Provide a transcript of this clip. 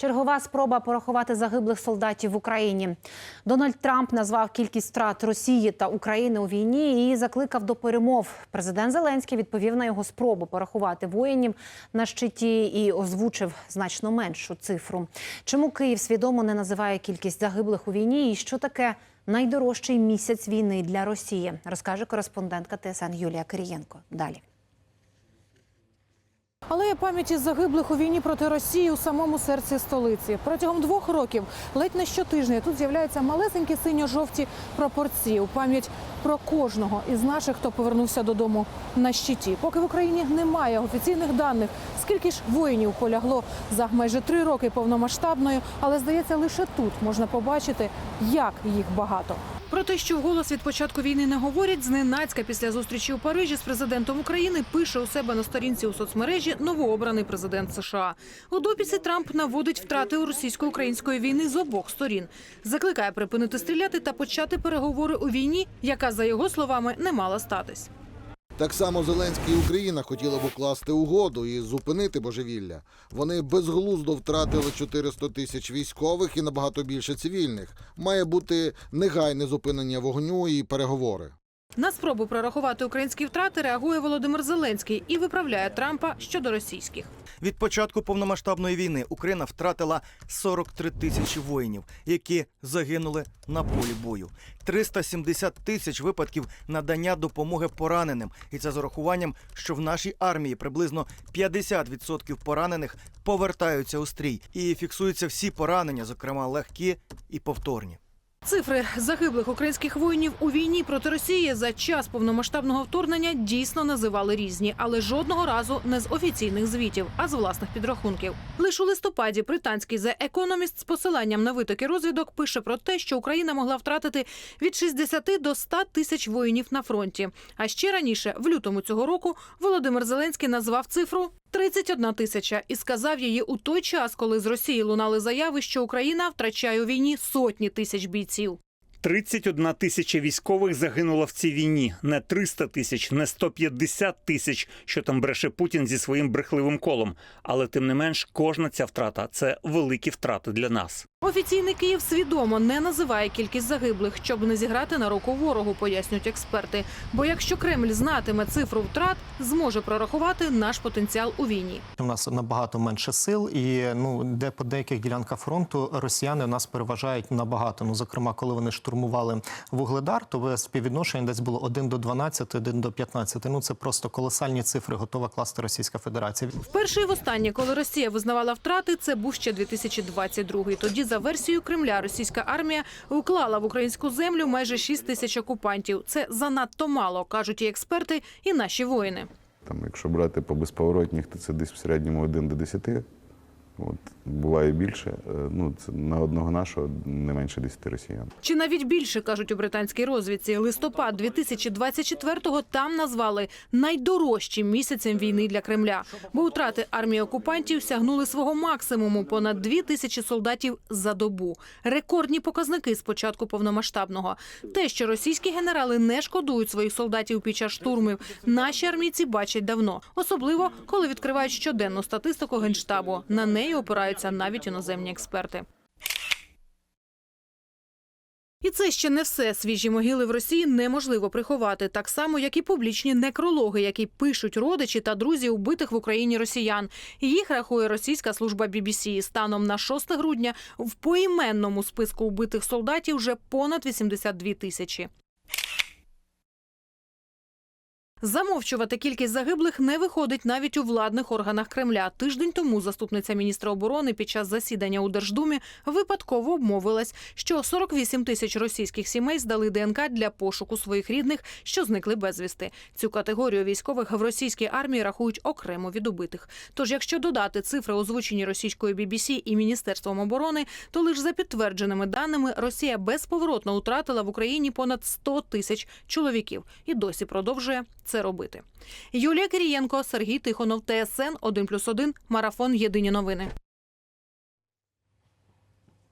Чергова спроба порахувати загиблих солдатів в Україні. Дональд Трамп назвав кількість втрат Росії та України у війні і закликав до перемов. Президент Зеленський відповів на його спробу порахувати воїнів на щиті і озвучив значно меншу цифру. Чому Київ свідомо не називає кількість загиблих у війні і що таке найдорожчий місяць війни для Росії, розкаже кореспондентка ТСН Юлія Кирієнко. Далі. Алея пам'яті загиблих у війні проти Росії у самому серці столиці. Протягом двох років, ледь не щотижня, тут з'являються малесенькі синьо-жовті прапорці у пам'ять про кожного із наших, хто повернувся додому на щиті. Поки в Україні немає офіційних даних, скільки ж воїнів полягло за майже три роки повномасштабної, але здається, лише тут можна побачити, як їх багато. Про те, що вголос від початку війни не говорять, зненацька після зустрічі у Парижі з президентом України пише у себе на сторінці у соцмережі новообраний президент США. У дописі Трамп наводить втрати у російсько-української війни з обох сторін, закликає припинити стріляти та почати переговори у війні, яка за його словами не мала статись. Так само Зеленський і Україна хотіли б укласти угоду і зупинити божевілля. Вони безглуздо втратили 400 тисяч військових і набагато більше цивільних. Має бути негайне зупинення вогню і переговори. На спробу прорахувати українські втрати реагує Володимир Зеленський і виправляє Трампа щодо російських. Від початку повномасштабної війни Україна втратила 43 тисячі воїнів, які загинули на полі бою. 370 тисяч випадків надання допомоги пораненим, і це з урахуванням, що в нашій армії приблизно 50% поранених повертаються у стрій, і фіксуються всі поранення, зокрема легкі і повторні. Цифри загиблих українських воїнів у війні проти Росії за час повномасштабного вторгнення дійсно називали різні, але жодного разу не з офіційних звітів, а з власних підрахунків. Лише у листопаді британський The Economist з посиланням на витоки розвідок пише про те, що Україна могла втратити від 60 до 100 тисяч воїнів на фронті. А ще раніше, в лютому цього року, Володимир Зеленський назвав цифру 31 тисяча і сказав її у той час, коли з Росії лунали заяви, що Україна втрачає у війні сотні тисяч бійців. 31 тисяча військових загинуло в цій війні. Не 300 тисяч, не 150 тисяч, що там бреше Путін зі своїм брехливим колом. Але тим не менш, кожна ця втрата це великі втрати для нас. Офіційний Київ свідомо не називає кількість загиблих, щоб не зіграти на руку ворогу, пояснюють експерти. Бо якщо Кремль знатиме цифру втрат, зможе прорахувати наш потенціал у війні. У нас набагато менше сил, і ну де по деяких ділянках фронту росіяни нас переважають набагато. Ну, зокрема, коли вони штурмували вугледар, то співвідношення десь було 1 до 12, 1 до 15. Ну це просто колосальні цифри, готова класти Російська Федерація. Вперше і востаннє, коли Росія визнавала втрати, це був ще 2022 Тоді, за версією Кремля, російська армія уклала в українську землю майже 6 тисяч окупантів. Це занадто мало, кажуть і експерти, і наші воїни. Там, якщо брати по безповоротніх, то це десь в середньому 1 до 10. От, буває більше. Е, Ну, це на одного нашого не менше 10 росіян. Чи навіть більше кажуть у британській розвідці. Листопад 2024-го там назвали найдорожчим місяцем війни для Кремля, бо втрати армії окупантів сягнули свого максимуму понад дві тисячі солдатів за добу. Рекордні показники з початку повномасштабного. Те, що російські генерали не шкодують своїх солдатів під час штурмів, наші армійці бачать давно, особливо коли відкривають щоденну статистику генштабу. На неї опираються навіть іноземні експерти. І це ще не все. Свіжі могили в Росії неможливо приховати, так само як і публічні некрологи, які пишуть родичі та друзі убитих в Україні росіян. Їх рахує російська служба BBC. Станом на 6 грудня в поіменному списку убитих солдатів вже понад 82 тисячі. Замовчувати кількість загиблих не виходить навіть у владних органах Кремля. Тиждень тому заступниця міністра оборони під час засідання у Держдумі випадково обмовилась, що 48 тисяч російських сімей здали ДНК для пошуку своїх рідних, що зникли безвісти. Цю категорію військових в російській армії рахують окремо від убитих. Тож, якщо додати цифри, озвучені російською BBC і міністерством оборони, то лише за підтвердженими даними Росія безповоротно втратила в Україні понад 100 тисяч чоловіків і досі продовжує це робити. Юлія Кирієнко, Сергій Тихонов, ТСН 1+,1, Марафон. Єдині новини.